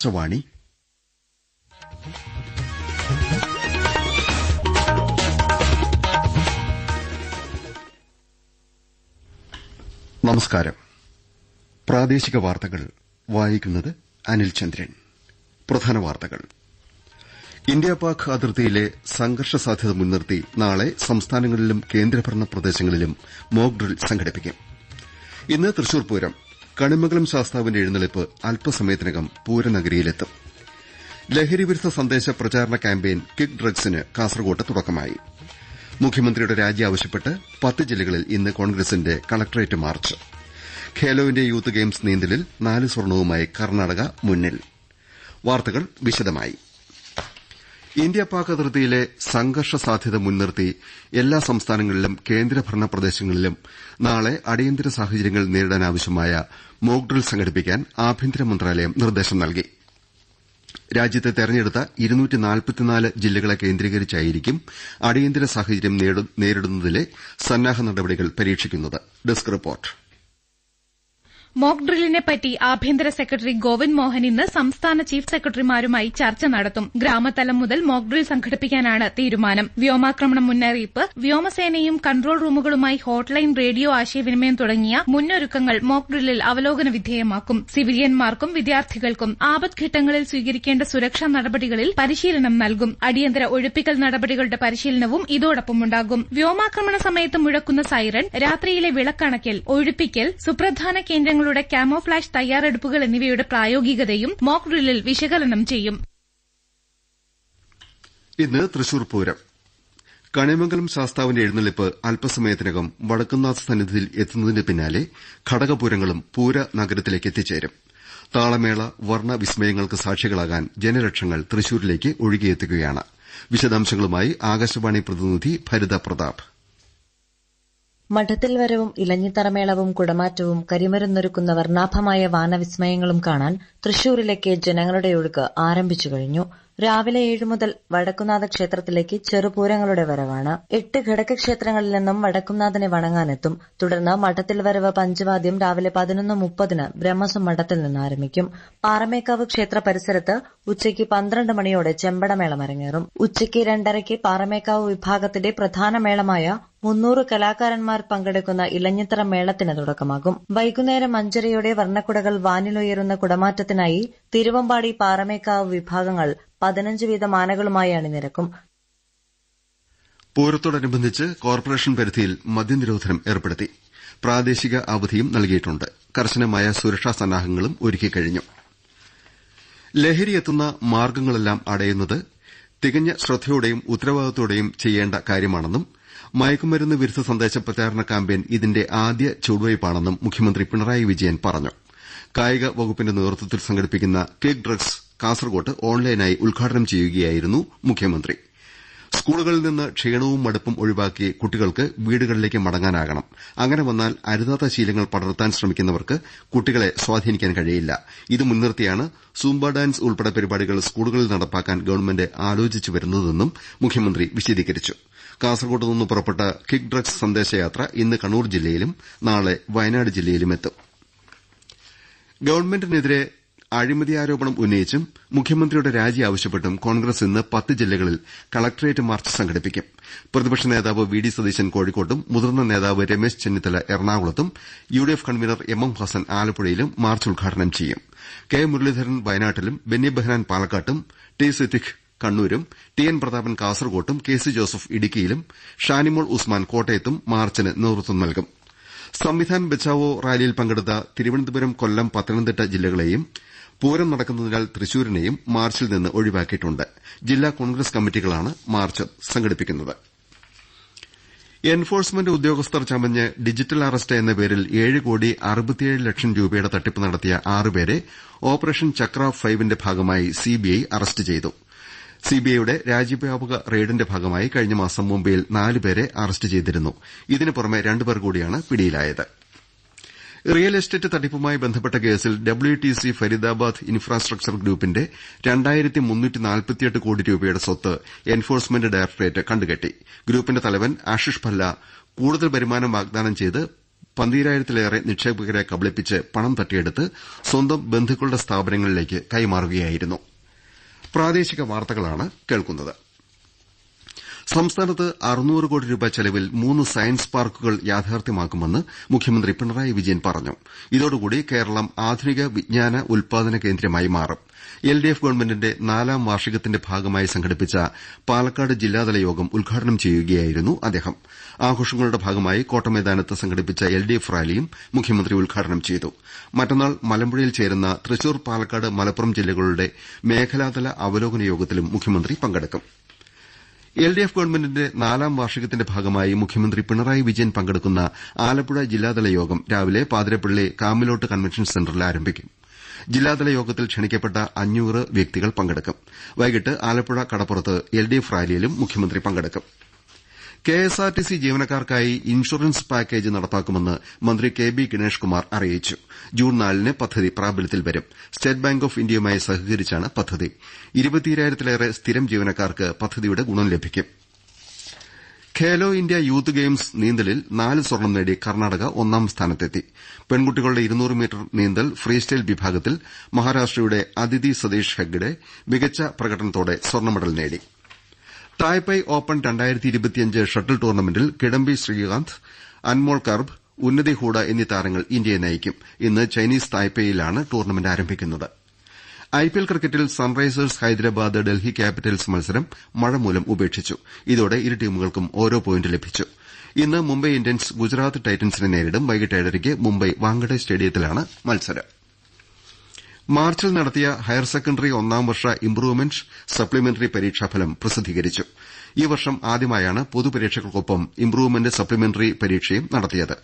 ആകാശവാണി നമസ്കാരം. പ്രാദേശിക വാർത്തകൾ വായിക്കുന്നത് അനിൽ ചന്ദ്രൻ. പ്രധാന വാർത്തകൾ. ഇന്ത്യ പാക് അതിർത്തിയിലെ സംഘർഷ സാധ്യത മുൻനിർത്തി നാളെ സംസ്ഥാനങ്ങളിലും കേന്ദ്രഭരണ പ്രദേശങ്ങളിലും മോക് ഡ്രിൽ സംഘടിപ്പിക്കും. ഇന്ന് തൃശൂർ പൂരം കണിമംഗലം ശാസ്താവിന്റെ എഴുന്നള്ളിപ്പ് അല്പസമയത്തിനകം പൂരനഗരിയിലെത്തും. ലഹരിവിരുദ്ധ സന്ദേശ പ്രചാരണ ക്യാമ്പയിൻ കിക്ക് ഡ്രഗ്സിന് കാസർകോട്ട് തുടക്കമായി. മുഖ്യമന്ത്രിയുടെ രാജി ആവശ്യപ്പെട്ട് പത്ത് ജില്ലകളിൽ ഇന്ന് കോൺഗ്രസിന്റെ collectorate march. Khelo India youth games നീന്തലിൽ നാല് സ്വർണവുമായി കർണാടക മുന്നിൽ. വാർത്തകൾ വിശദമായി. ഇന്ത്യ പാക് അതിർത്തിയിലെ സംഘർഷ സാധ്യത മുൻനിർത്തി എല്ലാ സംസ്ഥാനങ്ങളിലും കേന്ദ്രഭരണ പ്രദേശങ്ങളിലും നാളെ അടിയന്തര സാഹചര്യങ്ങൾ നേരിടാനാവശ്യമായ മോക്ഡ്രിൽ സംഘടിപ്പിക്കാൻ ആഭ്യന്തര മന്ത്രാലയം നിർദ്ദേശം നൽകി. രാജ്യത്തെ തെരഞ്ഞെടുത്ത ജില്ലകളെ കേന്ദ്രീകരിച്ചായിരിക്കും അടിയന്തര സാഹചര്യം നേരിടുന്നതിലെ സന്നാഹ നടപടികൾ പരീക്ഷിക്കുന്നത്. Desk report. മോക് ഡ്രില്ലിനെപ്പറ്റി ആഭ്യന്തര സെക്രട്ടറി ഗോവിന്ദ് മോഹൻ ഇന്ന് സംസ്ഥാന ചീഫ് സെക്രട്ടറിമാരുമായി ചർച്ച നടത്തും. ഗ്രാമതലം മുതൽ മോക് ഡ്രിൽ സംഘടിപ്പിക്കാനാണ് തീരുമാനം. വ്യോമാക്രമണ മുന്നറിയിപ്പ് വ്യോമസേനയും കൺട്രോൾ റൂമുകളുമായി ഹോട്ട്ലൈൻ റേഡിയോ ആശയവിനിമയം തുടങ്ങിയ മുന്നൊരുക്കങ്ങൾ മോക് ഡ്രില്ലിൽ അവലോകന വിധേയമാക്കും. സിവിലിയന്മാർക്കും വിദ്യാർത്ഥികൾക്കും ആപത്ഘട്ടങ്ങളിൽ സ്വീകരിക്കേണ്ട സുരക്ഷാ നടപടികളിൽ പരിശീലനം നൽകും. അടിയന്തര ഒഴിപ്പിക്കൽ നടപടികളുടെ പരിശീലനവും ഇതോടൊപ്പമുണ്ടാകും. വ്യോമാക്രമണ സമയത്ത് മുഴക്കുന്ന സൈറൺ രാത്രിയിലെ വിളക്കണക്കൽ ഒഴിപ്പിക്കൽ സുപ്രധാന കേന്ദ്രങ്ങൾ ങ്ങളുടെ ക്യാമോഫ്ലാഷ് തയ്യാറെടുപ്പുകൾ എന്നിവയുടെ പ്രായോഗികതയും മോക് ഡ്രില്ലിൽ വിശകലനം ചെയ്യും. ഇന്ന് തൃശൂർ പൂരം. കണിമംഗലം ശാസ്താവിന്റെ എഴുന്നള്ളിപ്പ് അല്പസമയത്തിനകം വടക്കുംനാഥ് സന്നിധിയിൽ എത്തുന്നതിന് പിന്നാലെ ഘടകപൂരങ്ങളും പൂര നഗരത്തിലേക്ക് എത്തിച്ചേരും. താളമേള വർണ വിസ്മയങ്ങൾക്ക് സാക്ഷികളാകാൻ ജനലക്ഷങ്ങൾ തൃശൂരിലേക്ക് ഒഴുകിയെത്തുകയാണ്. വിശദാംശങ്ങളുമായി ആകാശവാണി പ്രതിനിധി ഭരിത പ്രതാപ്. മഠത്തിൽ വരവും ഇലഞ്ഞിത്തറമേളവും കുടമാറ്റവും കരിമരുന്നൊരുക്കുന്ന വർണാഭമായ വാനവിസ്മയങ്ങളും കാണാൻ തൃശൂരിലേക്ക് ജനങ്ങളുടെ ഒഴുക്ക് ആരംഭിച്ചു കഴിഞ്ഞു. രാവിലെ ഏഴു മുതൽ വടക്കുനാഥ ക്ഷേത്രത്തിലേക്ക് ചെറുപൂരങ്ങളുടെ വരവാണ്. എട്ട് ഘടക ക്ഷേത്രങ്ങളിൽ നിന്നും വടക്കുംനാഥനെ വണങ്ങാനെത്തും. തുടർന്ന് മഠത്തിൽ വരവ് പഞ്ചവാദ്യം രാവിലെ പതിനൊന്ന് മുപ്പതിന് ബ്രഹ്മസം മഠത്തിൽ നിന്ന് ആരംഭിക്കും. പാറമേക്കാവ് ക്ഷേത്ര പരിസരത്ത് ഉച്ചയ്ക്ക് പന്ത്രണ്ട് മണിയോടെ ചെമ്പടമേളം അരങ്ങേറും. ഉച്ചയ്ക്ക് രണ്ടരയ്ക്ക് പാറമേക്കാവ് വിഭാഗത്തിന്റെ പ്രധാന മേളമായ മുന്നൂറ് കലാകാരന്മാർ പങ്കെടുക്കുന്ന ഇലഞ്ഞിത്തറ മേളത്തിന് തുടക്കമാകും. വൈകുന്നേരം അഞ്ചരയോടെ വർണക്കുടകൾ വാനിലുയരുന്ന കുടമാറ്റത്തിനായി തിരുവമ്പാടി പാറമേക്കാവ് വിഭാഗങ്ങൾ പതിനഞ്ച് വീതം ആനകളുമായി അണിനിരക്കും. പൂരത്തോടനുബന്ധിച്ച് കോർപ്പറേഷൻ പരിധിയിൽ മദ്യനിരോധനം ഏർപ്പെടുത്തി. പ്രാദേശിക അവധിയും നൽകിയിട്ടുണ്ട്. കർശനമായ സുരക്ഷാ സന്നാഹങ്ങളും ഒരുക്കിക്കഴിഞ്ഞു ലഹരിയെത്തുന്ന മാർഗങ്ങളെല്ലാം അടയുന്നത് തികഞ്ഞ ശ്രദ്ധയോടെയും ഉത്തരവാദിത്തോടെയും ചെയ്യേണ്ട കാര്യമാണെന്നും മയക്കുമരുന്ന് വിരുദ്ധ സന്ദേശ പ്രചാരണ ക്യാമ്പയിൻ ഇതിന്റെ ആദ്യ ചുവടുവയ്പാണെന്നും മുഖ്യമന്ത്രി പിണറായി വിജയൻ പറഞ്ഞു. കായിക വകുപ്പിന്റെ നേതൃത്വത്തിൽ സംഘടിപ്പിക്കുന്ന കിക്ക് ഡ്രഗ്സ് കാസർകോട്ട് ഓൺലൈനായി ഉദ്ഘാടനം ചെയ്യുകയായിരുന്നു മുഖ്യമന്ത്രി. സ്കൂളുകളിൽ നിന്ന് ക്ഷീണവും മടുപ്പും ഒഴിവാക്കി കുട്ടികൾക്ക് വീടുകളിലേക്ക് മടങ്ങാനാകണം. അങ്ങനെ വന്നാൽ അരുതാത്ത ശീലങ്ങൾ പടർത്താൻ ശ്രമിക്കുന്നവർക്ക് കുട്ടികളെ സ്വാധീനിക്കാൻ കഴിയില്ല. ഇത് മുൻനിർത്തിയാണ് സൂംബ ഡാൻസ് ഉൾപ്പെടെ പരിപാടികൾ സ്കൂളുകളിൽ നടപ്പാക്കാൻ ഗവൺമെന്റ് ആലോചിച്ചു വരുന്നതെന്നും മുഖ്യമന്ത്രി വിശദീകരിച്ചു. കാസർകോട്ട് നിന്ന് പുറപ്പെട്ട കിക്ക് ഡ്രഗ്സ് സന്ദേശയാത്ര ഇന്ന് കണ്ണൂർ ജില്ലയിലും നാളെ വയനാട് ജില്ലയിലും എത്തും. ഗവൺമെന്റിനെതിരെ അഴിമതി ആരോപണം ഉന്നയിച്ചും മുഖ്യമന്ത്രിയുടെ രാജി ആവശ്യപ്പെട്ടും കോൺഗ്രസ് ഇന്ന് പത്ത് ജില്ലകളിൽ കളക്ടറേറ്റ് മാർച്ച് സംഘടിപ്പിക്കും. പ്രതിപക്ഷ നേതാവ് വി ഡി സതീശൻ കോഴിക്കോട്ടും മുതിർന്ന നേതാവ് രമേശ് ചെന്നിത്തല എറണാകുളത്തും UDF convener M M Hasan ആലപ്പുഴയിലും മാർച്ച് ഉദ്ഘാടനം ചെയ്യും. കെ മുരളീധരൻ വയനാട്ടിലും ബെന്നി ബെഹനാൻ പാലക്കാട്ടും ടി സിദ്ദിഖ് കണ്ണൂരും ടി എൻ പ്രതാപൻ കാസർകോട്ടും കെ സി ജോസഫ് ഇടുക്കിയിലും ഷാനിമോൾ ഉസ്മാൻ കോട്ടയത്തും മാർച്ചിന് നേതൃത്വം നൽകും. സംവിധാൻ ബച്ചാവോ റാലിയിൽ പങ്കെടുത്ത തിരുവനന്തപുരം കൊല്ലം പത്തനംതിട്ട ജില്ലകളെയും പൂരം നടക്കുന്നതിനാൽ തൃശൂരിനെയും മാർച്ചിൽ നിന്ന് ഒഴിവാക്കിയിട്ടുണ്ട്. ജില്ലാ കോൺഗ്രസ് കമ്മിറ്റികളാണ് മാർച്ച് സംഘടിപ്പിക്കുന്നത്. എൻഫോഴ്സ്മെന്റ് ഉദ്യോഗസ്ഥർ ചമഞ്ഞ് ഡിജിറ്റൽ അറസ്റ്റ് എന്ന പേരിൽ ഏഴ് കോടി അറുപത്തിയേഴ് ലക്ഷം രൂപയുടെ തട്ടിപ്പ് നടത്തിയ ആറുപേരെ ഓപ്പറേഷൻ ചക്ര ഫൈവിന്റെ ഭാഗമായി സിബിഐ അറസ്റ്റ് ചെയ്തു. സിബിഐയുടെ രാജ്യവ്യാപക റെയ്ഡിന്റെ ഭാഗമായി കഴിഞ്ഞ മാസം മുംബൈയിൽ നാലുപേരെ അറസ്റ്റ് ചെയ്തിരുന്നു. ഇതിനു പുറമെ രണ്ടുപേർ കൂടിയാണ് പിടിയിലായത്. റിയൽ എസ്റ്റേറ്റ് തട്ടിപ്പുമായി ബന്ധപ്പെട്ട കേസിൽ W T C Faridabad infrastructure ഗ്രൂപ്പിന്റെ കോടി രൂപയുടെ സ്വത്ത് എൻഫോഴ്സ്മെന്റ് ഡയറക്ടറേറ്റ് കണ്ടുകെട്ടി. ഗ്രൂപ്പിന്റെ തലവൻ ആഷിഷ് ഭല്ല കൂടുതൽ വരുമാനം വാഗ്ദാനം ചെയ്ത് പന്തീരായിരത്തിലേറെ നിക്ഷേപകരെ കബളിപ്പിച്ച് പണം തട്ടിയെടുത്ത് സ്വന്തം ബന്ധുക്കളുടെ സ്ഥാപനങ്ങളിലേക്ക് കൈമാറുകയായിരുന്നു. പ്രാദേശിക വാർത്തകളാണ് കേൾക്കുന്നത് സംസ്ഥാനത്ത് അറുനൂറ് കോടി രൂപ ചെലവിൽ മൂന്ന് സയൻസ് പാർക്കുകൾ യാഥാർത്ഥ്യമാക്കുമെന്ന് മുഖ്യമന്ത്രി പിണറായി വിജയൻ പറഞ്ഞു. ഇതോടുകൂടി കേരളം ആധുനിക വിജ്ഞാന ഉൽപാദന കേന്ദ്രമായി മാറും. എൽഡിഎഫ് ഗവൺമെന്റിന്റെ നാലാം വാർഷികത്തിന്റെ ഭാഗമായി സംഘടിപ്പിച്ച പാലക്കാട് ജില്ലാതല യോഗം ഉദ്ഘാടനം ചെയ്യുകയായിരുന്നു അദ്ദേഹം. ആഘോഷങ്ങളുടെ ഭാഗമായി കോട്ടമൈതാനത്ത് സംഘടിപ്പിച്ച എൽഡിഎഫ് റാലിയും മുഖ്യമന്ത്രി ഉദ്ഘാടനം ചെയ്തു. മറ്റന്നാൾ മലമ്പുഴയിൽ ചേരുന്ന തൃശൂർ പാലക്കാട് മലപ്പുറം ജില്ലകളുടെ മേഖലാതല അവലോകന യോഗത്തിലും മുഖ്യമന്ത്രി പങ്കെടുക്കും. എൽഡിഎഫ് ഗവൺമെന്റിന്റെ നാലാം വാർഷികത്തിന്റെ ഭാഗമായി മുഖ്യമന്ത്രി പിണറായി വിജയൻ പങ്കെടുക്കുന്ന ആലപ്പുഴ ജില്ലാതല യോഗം രാവിലെ പാതിരപ്പള്ളി കാമിലോട്ട് കൺവെൻഷൻ സെന്ററിൽ ആരംഭിക്കും. ജില്ലാതല യോഗത്തിൽ ക്ഷണിക്കപ്പെട്ട അഞ്ഞൂറ് വ്യക്തികൾ പങ്കെടുക്കും. വൈകിട്ട് ആലപ്പുഴ കടപ്പുറത്ത് എൽ ഡി എഫ് റാലിയിലും മുഖ്യമന്ത്രി പങ്കെടുക്കും. കെഎസ്ആർടിസി ജീവനക്കാർക്കായി ഇൻഷുറൻസ് പാക്കേജ് നടപ്പാക്കുമെന്ന് മന്ത്രി കെ ബി ഗണേഷ് കുമാർ അറിയിച്ചു. ജൂൺ നാലിന് പദ്ധതി പ്രാബല്യത്തിൽ വരും. സ്റ്റേറ്റ് ബാങ്ക് ഓഫ് ഇന്ത്യയുമായി സഹകരിച്ചാണ് പദ്ധതി. ഇരുപത്തിയായിരത്തിലേറെ സ്ഥിരം ജീവനക്കാർക്ക് പദ്ധതിയുടെ ഗുണം ലഭിക്കും. ഖേലോ ഇന്ത്യ യൂത്ത് ഗെയിംസ് നീന്തലിൽ നാല് സ്വർണം നേടി കർണാടക ഒന്നാം സ്ഥാനത്തെത്തി. പെൺകുട്ടികളുടെ ഇരുന്നൂറ് മീറ്റർ നീന്തൽ ഫ്രീസ്റ്റൈൽ വിഭാഗത്തിൽ മഹാരാഷ്ട്രയുടെ അതിഥി സതീഷ് ഹെഗ്ഡെ മികച്ച പ്രകടനത്തോടെ സ്വർണ മെഡൽ നേടി തായ്പൈ ഓപ്പൺ ഷട്ടിൽ ടൂർണമെന്റിൽ കിഡംബി ശ്രീകാന്ത് അൻമോൾ കർബ് ഉന്നതി ഹൂഡ എന്നീ താരങ്ങൾ ഇന്ത്യയെ നയിക്കും. ഇന്ന് ചൈനീസ് തായ്പേയിലാണ് ടൂർണമെന്റ് ആരംഭിക്കുന്നത്. ഐപിഎൽ ക്രിക്കറ്റിൽ സൺറൈസേഴ്സ് ഹൈദരാബാദ് ഡൽഹി ക്യാപിറ്റൽസ് മത്സരം മഴമൂലം ഉപേക്ഷിച്ചു. ഇതോടെ ഇരു ടീമുകൾക്കും ഓരോ പോയിന്റ് ലഭിച്ചു. ഇന്ന് മുംബൈ ഇന്ത്യൻസ് ഗുജറാത്ത് ടൈറ്റൻസിനെ നേരിടും. വൈകിട്ട് ഏഴരയ്ക്ക് മുംബൈ വാങ്കഡെ സ്റ്റേഡിയത്തിലാണ് മത്സരം. മാർച്ചിൽ നടത്തിയ ഹയർ സെക്കൻഡറി ഒന്നാം വർഷ ഇംപ്രൂവ്മെന്റ് സപ്ലിമെന്ററി പരീക്ഷാഫലം പ്രസിദ്ധീകരിച്ചു. ഈ വർഷം ആദ്യമായാണ് പൊതുപരീക്ഷകൾക്കൊപ്പം ഇംപ്രൂവ്മെന്റ് സപ്ലിമെന്ററി പരീക്ഷയും നടത്തിയത്.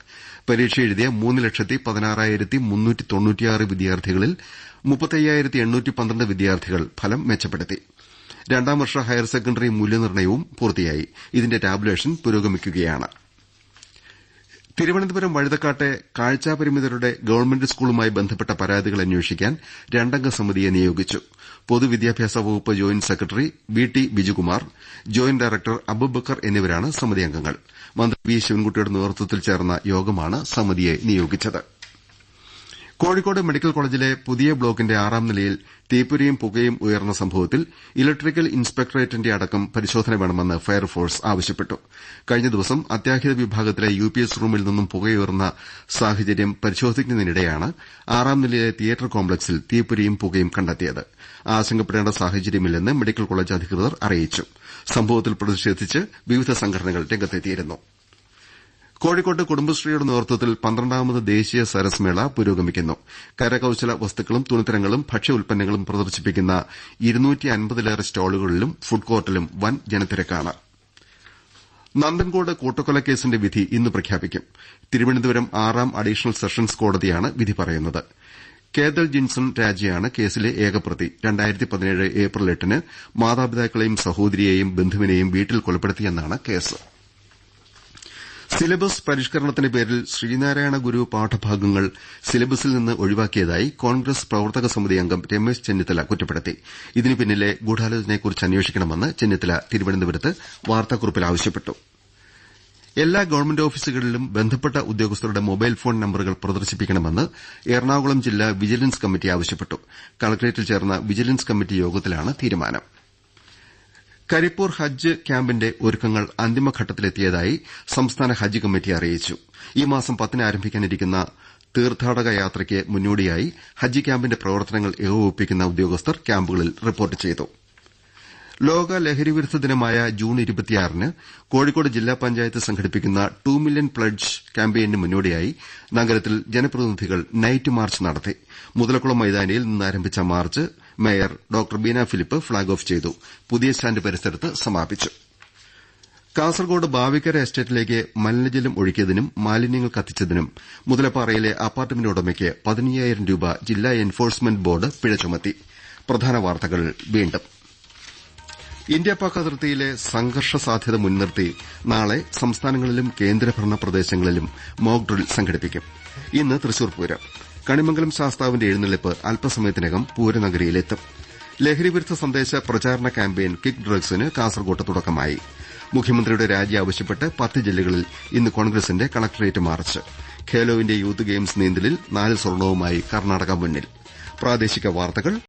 പരീക്ഷ എഴുതിയ മൂന്ന് ലക്ഷത്തി പതിനാറായിരത്തി മുന്നൂറ്റി തൊണ്ണൂറ്റിയാറ് വിദ്യാർത്ഥികളിൽ മുപ്പത്തയ്യായിരത്തി എണ്ണൂറ്റി പന്ത്രണ്ട് വിദ്യാർത്ഥികൾ ഫലം മെച്ചപ്പെടുത്തി. രണ്ടാം വർഷ ഹയർ സെക്കൻഡറി മൂല്യനിർണയവും പൂർത്തിയായി. ഇതിന്റെ ടാബുലേഷൻ പുരോഗമിക്കുകയാണ്. തിരുവനന്തപുരം വഴുതക്കാട്ടെ കാഴ്ചാപരിമിതരുടെ ഗവൺമെന്റ് സ്കൂളുമായി ബന്ധപ്പെട്ട പരാതികൾ അന്വേഷിക്കാൻ രണ്ടംഗ സമിതിയെ നിയോഗിച്ചു. പൊതുവിദ്യാഭ്യാസ വകുപ്പ് joint secretary V T Bijukumar joint director Abubakar എന്നിവരാണ് സമിതി അംഗങ്ങൾ. മന്ത്രി വി ശിവൻകുട്ടിയുടെ നേതൃത്വത്തിൽ ചേർന്ന യോഗമാണ് സമിതിയെ നിയോഗിച്ചത്. കോഴിക്കോട് മെഡിക്കൽ കോളേജിലെ പുതിയ ബ്ലോക്കിന്റെ ആറാം നിലയിൽ തീപ്പൊരിയും പുകയും ഉയർന്ന സംഭവത്തിൽ ഇലക്ട്രിക്കൽ ഇൻസ്പെക്ടറേറ്റിന്റെ അടക്കം പരിശോധന വേണമെന്ന് ഫയർഫോഴ്സ് ആവശ്യപ്പെട്ടു. കഴിഞ്ഞ ദിവസം അത്യാഹിത വിഭാഗത്തിലെ യുപിഎസ് റൂമിൽ നിന്നും പുകയുയർന്ന സാഹചര്യം പരിശോധിക്കുന്നതിനിടെയാണ് ആറാം നിലയിലെ തിയേറ്റർ കോംപ്ലക്സിൽ തീപ്പൊരിയും പുകയും കണ്ടെത്തിയത്. ആശങ്കപ്പെടേണ്ട സാഹചര്യമില്ലെന്ന് മെഡിക്കൽ കോളേജ് അധികൃതർ അറിയിച്ചു. സംഭവത്തിൽ പ്രതിഷേധിച്ച് വിവിധ സംഘടനകൾ രംഗത്തെത്തിയിരുന്നു. കോഴിക്കോട്ട് കുടുംബശ്രീയുടെ നേതൃത്വത്തിൽ പന്ത്രണ്ടാമത് ദേശീയ സരസ് മേള പുരോഗമിക്കുന്നു. കരകൌശല വസ്തുക്കളും തുണിത്തരങ്ങളും ഭക്ഷ്യ ഉൽപ്പന്നങ്ങളും പ്രദർശിപ്പിക്കുന്ന ഇരുന്നൂറ്റിയൻപതിലേറെ സ്റ്റാളുകളിലും ഫുഡ് കോർട്ടിലും വൻ ജനത്തിരക്കാണ്. നന്ദൻകോട് കൂട്ടക്കൊലക്കേസിന്റെ വിധി ഇന്ന് പ്രഖ്യാപിക്കും. തിരുവനന്തപുരം ആറാം അഡീഷണൽ സെഷൻസ് കോടതിയാണ് വിധി പറയുന്നത്. കേദൽ ജിൻസൺ രാജയാണ് കേസിലെ ഏകപ്രതി. ഏപ്രിൽ എട്ടിന് മാതാപിതാക്കളെയും സഹോദരിയെയും ബന്ധുവിനെയും വീട്ടിൽ കൊലപ്പെടുത്തിയെന്നാണ് കേസ്. സിലബസ് പരിഷ്കരണത്തിന്റെ പേരിൽ ശ്രീനാരായണ ഗുരു പാഠഭാഗങ്ങൾ സിലബസിൽ നിന്ന് ഒഴിവാക്കിയതായി കോൺഗ്രസ് പ്രവർത്തക സമിതി അംഗം രമേശ് ചെന്നിത്തല കുറ്റപ്പെടുത്തി. ഇതിന് പിന്നിലെ ഗൂഢാലോചനയെക്കുറിച്ച് അന്വേഷിക്കണമെന്ന് ചെന്നിത്തല തിരുവനന്തപുരത്ത് വാർത്താക്കുറിപ്പിൽ ആവശ്യപ്പെട്ടു. എല്ലാ ഗവൺമെന്റ് ഓഫീസുകളിലും ബന്ധപ്പെട്ട ഉദ്യോഗസ്ഥരുടെ മൊബൈൽ ഫോൺ നമ്പറുകൾ പ്രദർശിപ്പിക്കണമെന്ന് എറണാകുളം ജില്ലാ വിജിലൻസ് കമ്മിറ്റി ആവശ്യപ്പെട്ടു. കളക്ടറേറ്റിൽ ചേർന്ന വിജിലൻസ് കമ്മിറ്റി യോഗത്തിലാണ് തീരുമാനം. കരിപ്പൂർ ഹജ്ജ് ക്യാമ്പിന്റെ ഒരുക്കങ്ങൾ അന്തിമഘട്ടത്തിലെത്തിയതായി സംസ്ഥാന ഹജ്ജ് കമ്മിറ്റി അറിയിച്ചു. ഈ മാസം പത്തിന് ആരംഭിക്കാനിരിക്കുന്ന തീർത്ഥാടക യാത്രയ്ക്ക് മുന്നോടിയായി ഹജ്ജ് ക്യാമ്പിന്റെ പ്രവർത്തനങ്ങൾ ഏകോപിപ്പിക്കുന്ന ഉദ്യോഗസ്ഥർ ക്യാമ്പുകളിൽ റിപ്പോർട്ട് ചെയ്തു. ലോക ലഹരിവിരുദ്ധ ദിനമായ ജൂൺ ന് കോഴിക്കോട് ജില്ലാ പഞ്ചായത്ത് സംഘടിപ്പിക്കുന്ന ടു മില്യൺ പ്ലഡ്ജ് ക്യാമ്പയിന് മുന്നോടിയായി നഗരത്തിൽ ജനപ്രതിനിധികൾ നൈറ്റ് മാർച്ച് നടത്തി. മുതലക്കുളം മൈതാനിയിൽ നിന്നാരംഭിച്ച march mayor doctor Beena Philip flag off ചെയ്തു. പുതിയ സ്റ്റാൻഡ് പരിസരത്ത് സമാപിച്ചു. കാസർകോട് ബാവിക്കര എസ്റ്റേറ്റിലേക്ക് മലിനജലം ഒഴുക്കിയതിനും മാലിന്യങ്ങൾ കത്തിച്ചതിനും മുതലപ്പാറയിലെ അപ്പാർട്ട്മെന്റ് ഉടമയ്ക്ക് പതിനയ്യായിരം രൂപ ജില്ലാ എൻഫോഴ്സ്മെന്റ് ബോർഡ് പിഴ ചുമത്തി. പ്രധാന വാർത്തകൾ വീണ്ടും. ഇന്ത്യ പാക് അതിർത്തിയിലെ സംഘർഷ സാധ്യത മുൻനിർത്തി നാളെ സംസ്ഥാനങ്ങളിലും കേന്ദ്രഭരണ പ്രദേശങ്ങളിലും മോക് ഡ്രിൽ സംഘടിപ്പിക്കും. ഇന്ന് തൃശൂർ പൂരം. കണിമംഗലം ശാസ്താവിന്റെ എഴുന്നള്ളിപ്പ് അല്പസമയത്തിനകം പൂരനഗരിയിലെത്തും ലഹരിവിരുദ്ധ സന്ദേശ പ്രചാരണ ക്യാമ്പയിൻ കിക്ക് ഡ്രഗ്സിന് കാസർകോട്ട് തുടക്കമായി. മുഖ്യമന്ത്രിയുടെ രാജി ആവശ്യപ്പെട്ട് പത്ത് ജില്ലകളിൽ ഇന്ന് കോൺഗ്രസിന്റെ collectorate march. Khelo India youth games നീന്തലിൽ നാല് സ്വർണവുമായി കർണാടക മുന്നിൽ. പ്രാദേശിക വാർത്തകൾ